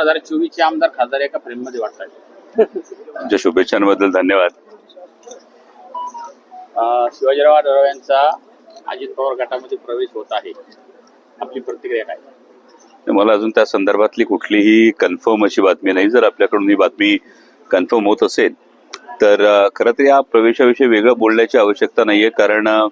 हजार चोवीस चे आमदार खासदार एका फ्रेममध्ये वाटतात. तुमच्या शुभेच्छांबद्दल धन्यवाद. अं, शिवाजीराव आढळराव यांचा अजित पवार गटामध्ये प्रवेश होत आहे. आपली प्रतिक्रिया काय? मला अजून त्या संदर्भातली कुठलीही कन्फर्म अशी बातमी नाही. जर आपल्याकडून ही बातमी कन्फर्म होत असेल तर अ, खरं तर या प्रवेशाविषयी वेगळं बोलण्याची आवश्यकता नाहीये. कारण अ,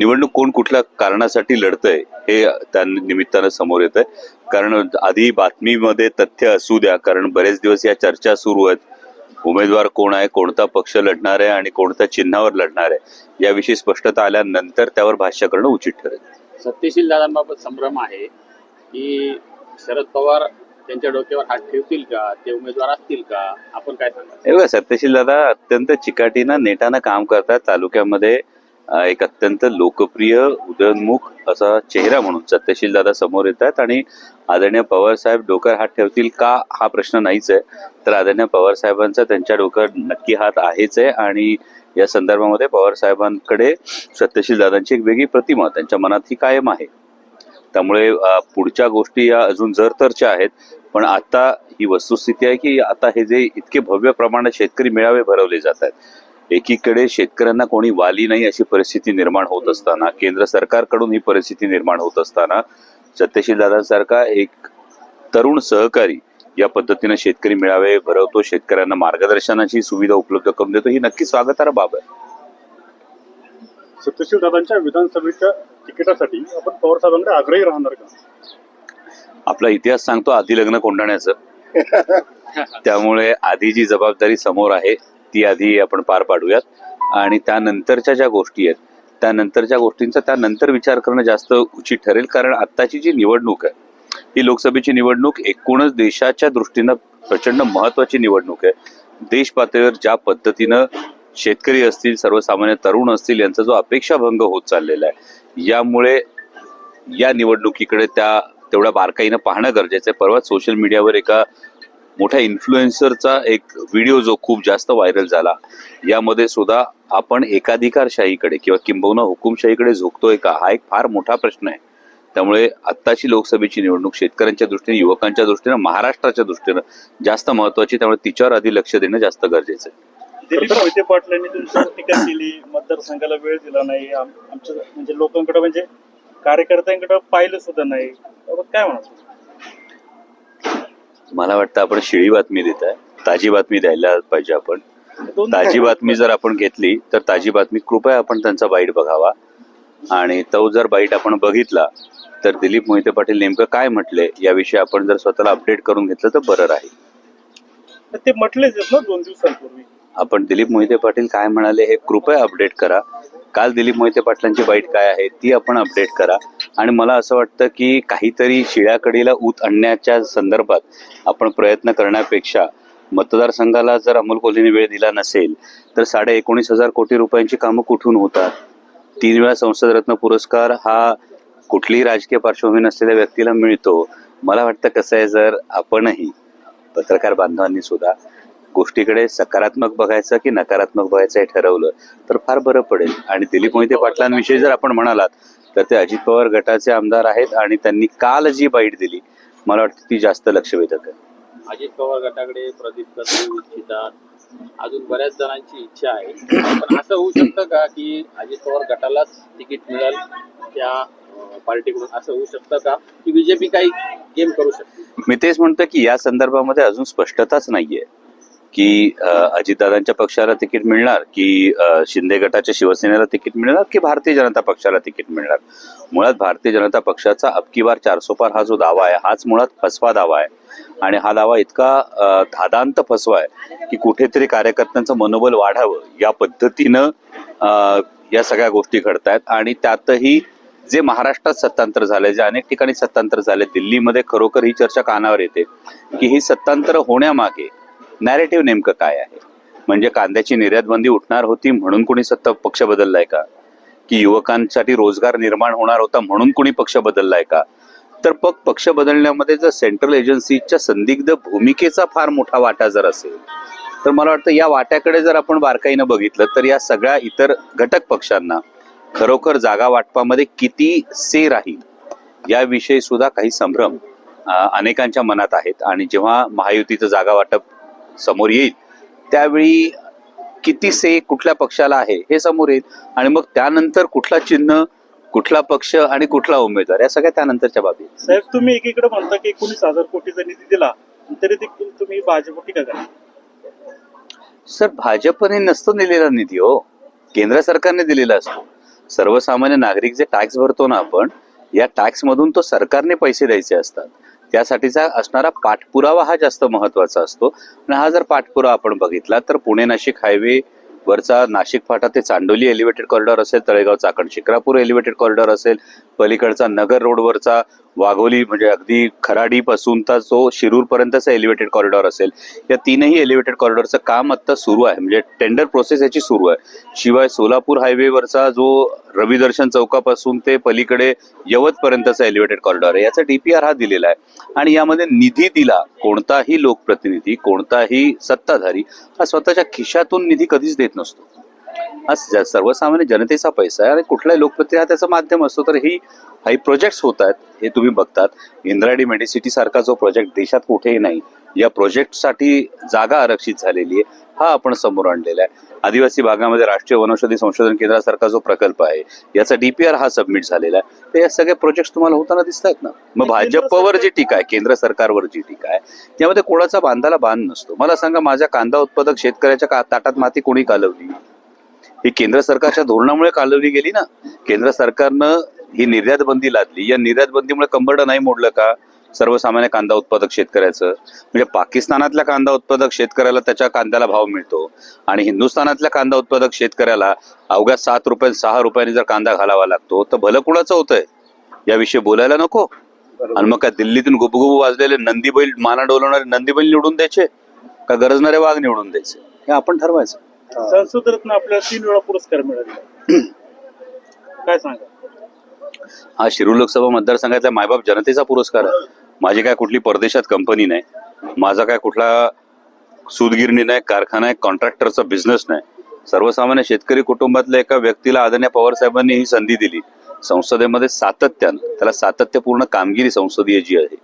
निवडणूक कोण कुठल्या कारणासाठी लढतंय हे त्या निमित्तानं समोर येत आहे कारण आधी बातमीमध्ये तथ्य असू द्या कारण बरेच दिवस या चर्चा सुरू आहेत. उमेदवार कोण आहे कोणता पक्ष लढणार आहे आणि कोणत्या चिन्हावर लढणार आहे याविषयी स्पष्टता आल्यानंतर त्यावर भाष्य करणं उचित ठरेल. सत्यशील दादांबाबत संभ्रम आहे की शरद पवार त्यांच्या डोक्यावर हात ठेवतील का? ते उमेदवार असतील का? आपण काय सांगा हे सत्यशील दादा अत्यंत चिकाटीनं नेटानं काम करतात. तालुक्यामध्ये एक अत्यंत लोकप्रिय उदयोन्मुख असा चेहरा म्हणून सत्यशील दादा समोर येत आहेत आणि आदरणीय पवार साहेब डोक्यावर हात ठेवतील का हा प्रश्न नाहीच आहे. तर आदरणीय पवार साहेबांचा त्यांच्या डोक्यावर नक्की हात आहेच आहे आणि या संदर्भामध्ये पवार साहेबांकडे सत्यशील दादांची एक वेगळी प्रतिमा त्यांच्या मनात ही कायम आहे. त्यामुळे पुढच्या गोष्टी या अजून जरतरच्या आहेत. पण आता ही वस्तुस्थिती आहे की आता हे जे इतके भव्य प्रमाणात शेतकरी मेळावे भरवले जात आहेत. एकीकडे शेतकऱ्यांना कोणी वाली नाही अशी परिस्थिती निर्माण होत असताना केंद्र सरकारकडून ही परिस्थिती निर्माण होत असताना सत्यशील दादांसारखा एक तरुण सहकारी या पद्धतीने शेतकरी मेळावे भरवतो शेतकऱ्यांना मार्गदर्शनाची सुविधा उपलब्ध करून देतो. ही नक्की स्वागतार्ह बाब आहे. सत्यशील दादांच्या विधानसभेच्या तिकिटासाठी आपण पवार साहेबांकडे आग्रही राहणार का? आपला इतिहास सांगतो आधी लग्न कोंडाण्याचं त्यामुळे आधी जी जबाबदारी समोर आहे ती आधी आपण पार पाडूयात. आणि त्यानंतरच्या ज्या गोष्टी आहेत त्यानंतरच्या गोष्टींचा त्यानंतर विचार करणं जास्त उचित ठरेल. कारण आत्ताची जी निवडणूक आहे ही लोकसभेची निवडणूक एकूणच देशाच्या दृष्टीनं प्रचंड महत्वाची निवडणूक आहे. देश पातळीवर ज्या पद्धतीनं शेतकरी असतील सर्वसामान्य तरुण असतील यांचा जो अपेक्षाभंग होत चाललेला आहे यामुळे या निवडणुकीकडे त्या तेवढ्या बारकाईनं पाहणं गरजेचं आहे. परवा सोशल मीडियावर एका मोठ्या इन्फ्लुएन्सरचा एक व्हिडिओ जो खूप जास्त व्हायरल झाला यामध्ये सुद्धा आपण एकाधिकारशाहीकडे किंवा किंबहुना हुकुमशाहीकडे झोकतोय का हा एक फार मोठा प्रश्न आहे. त्यामुळे आत्ताची लोकसभेची निवडणूक शेतकऱ्यांच्या दृष्टीने युवकांच्या दृष्टीनं महाराष्ट्राच्या दृष्टीनं जास्त महत्वाची त्यामुळे तिच्यावर आधी लक्ष देणं जास्त गरजेचं आहे. दिलीप मोहिते पाटलांनी यांनी टीका केली मतदारसंघाला वेळ दिला नाही आमच्या म्हणजे लोकांकडे म्हणजे कार्यकर्त्यांकडे पाहिलं सुद्धा नाही. काय म्हणतो मला वाटतं आपण शिळी बातमी देत आहे. ताजी बातमी द्यायला पाहिजे आपण. ताजी बातमी जर आपण घेतली तर ताजी बातमी कृपया आपण त्यांचा बाईट बघावा. आणि तो जर बाईट आपण बघितला तर दिलीप मोहिते पाटील नेमकं काय म्हटले याविषयी आपण जर स्वतःला अपडेट करून घेतलं तर बरं राहील. ते म्हटलेच ना दोन दिवसांपूर्वी. आपण दिलीप मोहिते पाटील काय म्हणाले हे कृपया अपडेट करा. काल दिलीप मोहिते पाटलांची बाईट काय आहे ती आपण अपडेट करा. आणि मला असं वाटतं की काहीतरी शिळ्याकडीला ऊत आणण्याच्या संदर्भात आपण प्रयत्न करण्यापेक्षा मतदारसंघाला जर अमोल कोल्हेने वेळ दिला नसेल तर साडे एकोणीस हजार कोटी रुपयांची कामं कुठून होतात? तीन वेळा संसदरत्न पुरस्कार हा कुठलीही राजकीय पार्श्वभूमी नसलेल्या व्यक्तीला मिळतो. मला वाटतं कसं आहे जर आपणही पत्रकार बांधवांनी सुद्धा गोष्टीकडे सकारात्मक बघायचं की नकारात्मक बघायचं हे ठरवलं तर फार बरं पडेल. आणि दिलीप मोहिते पाटलांविषयी जर आपण म्हणालात तर ते अजित पवार गटाचे आमदार आहेत आणि त्यांनी काल जी बाईट दिली मला वाटतं ती जास्त लक्षवेधक आहे. अजित पवार गटाकडे प्रदीप कदम इच्छितात अजून बऱ्याच जणांची इच्छा आहे. पण असं होऊ शकतं का की अजित पवार गटालाच तिकीट मिळेल त्या पार्टीकडून? असं होऊ शकतं का की बीजेपी काही गेम करू शकते मी तेच म्हणतो की या संदर्भामध्ये अजून स्पष्टताच नाहीये. की अजितदादांच्या पक्षाला तिकीट मिळणार की शिंदे गटाच्या शिवसेनेला तिकीट मिळणार की भारतीय जनता पक्षाला तिकीट मिळणार? मुळात भारतीय जनता पक्षाचा अबकी बार चारसो हा जो दावा आहे हाच मुळात फसवा दावा आहे. आणि हा दावा इतका धादांत फसवा आहे की कुठेतरी कार्यकर्त्यांचं मनोबल वाढावं या पद्धतीनं या सगळ्या गोष्टी घडत आहेत आणि त्यातही जे महाराष्ट्रात सत्तांतर झाले जे अनेक ठिकाणी सत्तांतर झाले दिल्लीमध्ये खरोखर ही चर्चा कानावर येते की ही सत्तांतर होण्यामागे नॅरेटिव्ह नेमकं काय आहे? म्हणजे कांद्याची निर्यात बंदी उठणार होती म्हणून कोणी सत्ता पक्ष बदललाय का? की युवकांसाठी रोजगार निर्माण होणार होता म्हणून कोणी पक्ष बदललाय का? तर पग पक्ष बदलण्यामध्ये जर सेंट्रल एजन्सीच्या संदिग्ध भूमिकेचा फार मोठा वाटा जर असेल तर मला वाटतं या वाट्याकडे जर आपण बारकाईनं बघितलं तर या सगळ्या इतर घटक पक्षांना खरोखर जागा वाटपामध्ये किती से राहील याविषयी सुद्धा काही संभ्रम अनेकांच्या मनात आहेत. आणि जेव्हा महायुतीचं जागा वाटप समोर येईल. त्यावेळी किती से कुठल्या पक्षाला आहे हे समोर येईल. आणि मग त्यानंतर कुठला चिन्ह कुठला पक्ष आणि कुठला उमेदवार या सगळ्या त्यानंतरच्या बाबी. साहेब तुम्ही एकीकडे म्हणता की एकोणीस हजार कोटीचा निधी दिला तरी देखील तुम्ही भाजप टीका करा सर भाजपने नसतो दिलेला निधी हो. केंद्र सरकारने दिलेला असतो. सर्वसामान्य नागरिक जे टॅक्स भरतो ना आपण या टॅक्स मधून तो सरकारने पैसे द्यायचे असतात. त्यासाठीचा असणारा पाठपुरावा हा जास्त महत्त्वाचा असतो. आणि हा जर पाठपुरावा आपण बघितला तर पुणे नाशिक हायवे वरचा नाशिक फाटा ते चांडोली एलिव्हेटेड कॉरिडॉर असेल तळेगाव चाकण शिक्रापूर एलिव्हेटेड कॉरिडॉर असेल पलीकडचा नगर रोडवरचा वाघोली म्हणजे अगदी खराडी पासून तर जो शिरूर पर्यंतचा एलिव्हेटेड कॉरिडॉर असेल या तीनही एलिव्हेटेड कॉरिडॉरचं काम आता सुरू आहे. म्हणजे टेंडर प्रोसेस याची सुरू आहे. शिवाय सोलापूर हायवेवरचा जो रविदर्शन चौकापासून ते पलीकडे यवत पर्यंतचा एलिव्हेटेड कॉरिडॉर आहे याचा डीपीआर हा दिलेला आहे. आणि यामध्ये निधी दिला कोणताही लोकप्रतिनिधी कोणताही सत्ताधारी हा स्वतःच्या खिशातून निधी कधीच देत नसतो. हा सर्वसामान्य जनतेचा पैसा आहे. आणि कुठलाही लोकप्रतिनिधी हा त्याचं माध्यम असतो तर ही काही प्रोजेक्ट्स होत आहेत हे तुम्ही बघतात. इंद्रायणी मेडिसिटी सारखा जो प्रोजेक्ट देशात कुठेही नाही या प्रोजेक्टसाठी जागा आरक्षित झालेली आहे हा आपण समोर आणलेला आहे. आदिवासी भागामध्ये राष्ट्रीय वनौषधी संशोधन केंद्रासारखा जो प्रकल्प आहे याचा डीपीआर हा सबमिट झालेला आहे. तर या सगळे प्रोजेक्ट तुम्हाला होताना दिसत आहेत ना? मग भाजपवर जी टीका आहे केंद्र सरकारवर जी टीका आहे त्यामध्ये कोणाचा बांधाला बांध नसतो. मला सांगा माझ्या कांदा उत्पादक शेतकऱ्याच्या का- ताटात माती कोणी कालवली? ही केंद्र सरकारच्या धोरणामुळे कालवली गेली ना? केंद्र सरकारनं ही निर्यात बंदी लादली. या निर्यात बंदीमुळे कंबरडं नाही मोडलं का? सर्वसामान्य कांदा उत्पादक शेतकऱ्याचं. म्हणजे पाकिस्तानातल्या कांदा उत्पादक शेतकऱ्याला त्याच्या कांद्याला भाव मिळतो. आणि हिंदुस्थानातल्या कांदा उत्पादक शेतकऱ्याला अवघ्या सात रुपये सहा रुपयांनी जर कांदा घालावा लागतो तर भलं कुणाचं होतंय? याविषयी बोलायला नको. आणि मग काय दिल्लीतून गुबगुबू वाजलेले नंदी बैल माना डोलवणारे नंदी बैल निवडून द्यायचे? का गरजणारे वाघ निवडून द्यायचे? हे आपण ठरवायचं. संसद रत्न आपल्याला तीन वेळा पुरस्कार मिळाले काय सांगा हा शिरूर लोकसभा मतदारसंघातल्या मायबाप जनतेचा पुरस्कार आहे. माझी काय कुठली परदेशात कंपनी नाही. माझा काय कुठला सुदगिरणी नाही कारखाना आहे कॉन्ट्रॅक्टरचा बिझनेस नाही. सर्वसामान्य शेतकरी कुटुंबातल्या एका व्यक्तीला आदरणीय पवार साहेबांनी ही संधी दिली. संसदेमध्ये सातत्यानं त्याला सातत्यपूर्ण कामगिरी संसदीय जी आहे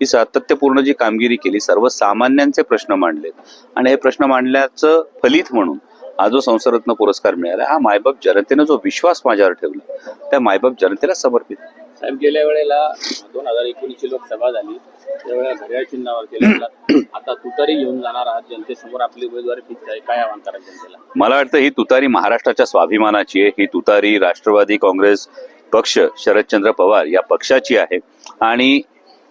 ही सातत्यपूर्ण जी कामगिरी केली सर्वसामान्यांचे प्रश्न मांडलेत. आणि हे प्रश्न मांडल्याचं फलित म्हणून हा जो संसदरत्न पुरस्कार मिळाला हा मायबाप जनतेनं जो विश्वास माझ्यावर ठेवला त्या मायबाप जनतेला समर्पित. साहेब गेल्या वेळेला दोन हजार एकोणीसची लोकसभा झाली. त्यावेळेला घड्याळ चिन्हावर केलं आता तुतारी घेऊन जाणार आहात जनतेसमोर आपली उमेदवारी फिक्स आहे. काय आव्हान जनतेला? मला वाटतं ही तुतारी महाराष्ट्राच्या स्वाभिमानाची आहे. ही तुतारी राष्ट्रवादी काँग्रेस पक्ष शरदचंद्र पवार या पक्षाची आहे. आणि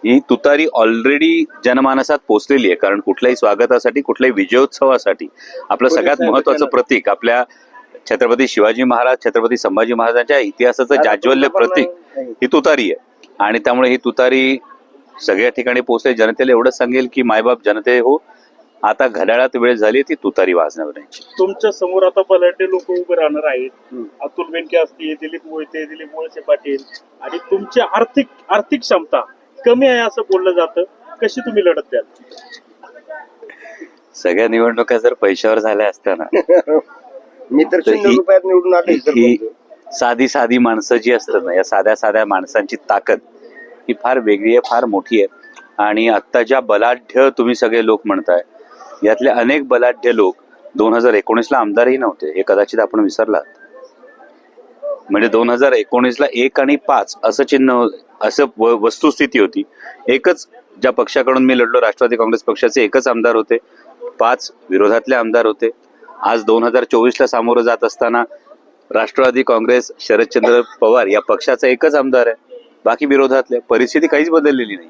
ही तुतारी ऑलरेडी जनमानसात पोचलेली आहे. कारण कुठल्याही स्वागतासाठी कुठल्याही विजयोत्सवासाठी आपलं सगळ्यात महत्वाचं प्रतीक आपल्या छत्रपती शिवाजी महाराज छत्रपती संभाजी महाराजांच्या इतिहासाचं जाज्वल्य प्रतीक ही तुतारी आहे. आणि त्यामुळे ही तुतारी सगळ्या ठिकाणी पोहोचले जनतेला एवढंच सांगेल की मायबाप जनते हो आता घड्याळात वेळ झाली ती तुतारी वाजण्याची तुमच्यासमोर आता बलाढ्य लोक उभे राहणार आहेत. अतुल बेनके असतील दिलीप मोहिते दिलीप मोहिते पाटील आणि तुमची आर्थिक आर्थिक क्षमता कमी आहे असं बोललं जातं. कशी तुम्ही लढत द्याल? सगळ्या निवडणुका जर पैशावर झाल्या असत्या ना मी तर तर शून्य ही- रुपयात निवडून आले ही. साधी साधी माणसं जी असतात ना या साध्या साध्या माणसांची ताकद ही फार वेगळी आहे फार मोठी आहे. आणि आत्ता ज्या बलाढ्य तुम्ही सगळे लोक म्हणताय यातले अनेक बलाढ्य लोक दोन हजार एकोणीसला आमदारही नव्हते हे कदाचित आपण विसरलात. म्हणजे दोन हजार एकोणीसला एक आणि पाच असं चिन्ह असं वस्तुस्थिती होती. एकच ज्या पक्षाकडून मी लढलो राष्ट्रवादी काँग्रेस पक्षाचे एकच आमदार होते. पाच विरोधातले आमदार होते. आज दोन हजार चोवीसला सामोरं जात असताना राष्ट्रवादी काँग्रेस शरदचंद्र पवार या पक्षाचा एकच आमदार आहे. बाकी विरोधातले परिस्थिती काहीच बदललेली नाही.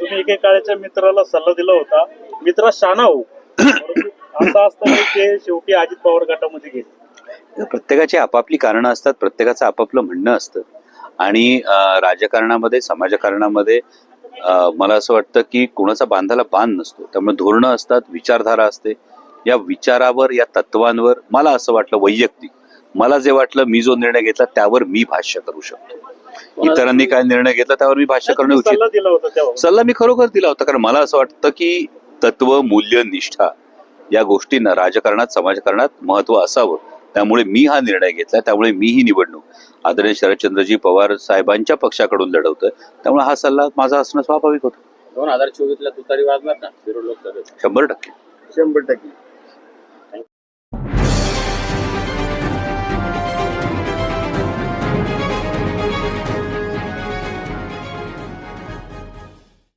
तुम्ही एकेकाळच्या मित्राला सल्ला दिला होता. मित्रा शाना हो. असं असताना ते शेवटी अजित पवार गटामध्ये गेले. प्रत्येकाची आपापली कारणं असतात प्रत्येकाचं आपापलं म्हणणं असतं. आणि राजकारणामध्ये समाजकारणामध्ये मला असं वाटतं की कोणाचा बांधाला बांध नसतो. त्यामुळे धोरणं असतात विचारधारा असते. या विचारावर या तत्वांवर मला असं वाटलं वैयक्तिक. मला जे वाटलं मी जो निर्णय घेतला त्यावर मी भाष्य करू शकतो. इतरांनी काय निर्णय घेतला त्यावर मी भाष्य करणं उचित सल्ला मी खरोखर दिला होता कारण मला असं वाटतं की तत्व मूल्य निष्ठा या गोष्टींना राजकारणात समाजकारणात महत्त्व असावं. त्यामुळे मी हा निर्णय घेतला त्यामुळे मी ही निवडणूक. आदरणीय शरदचंद्रजी पवार साहेबांच्या पक्षाकडून लढवतोय त्यामुळे हा सल्ला माझा असणं स्वाभाविक होतं. दोन हजार चोवीस ला तुतारी वाजणार ना? शंभर टक्के. शंभर टक्के.